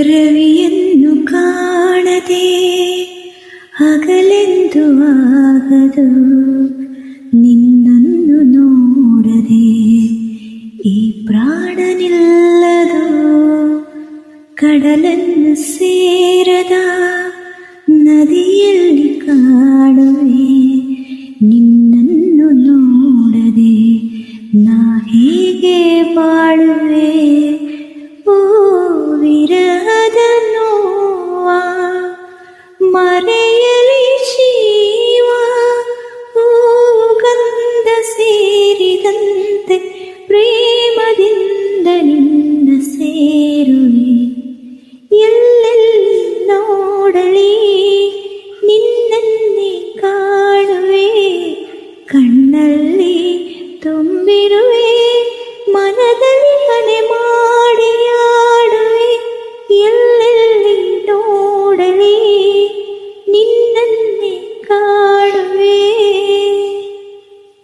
രവിയെന്നു കാണതെ അകലെന്തു ആകതു? നിന്നു നോടതെ ഈ പ്രാണനില്ലതോ? കടലെന്ന് സേരത നദിയിൽ കാണുവേ. നിന്നു നോടതെ നാഹേ ನಲ್ಲಿ ತುಂಬಿರು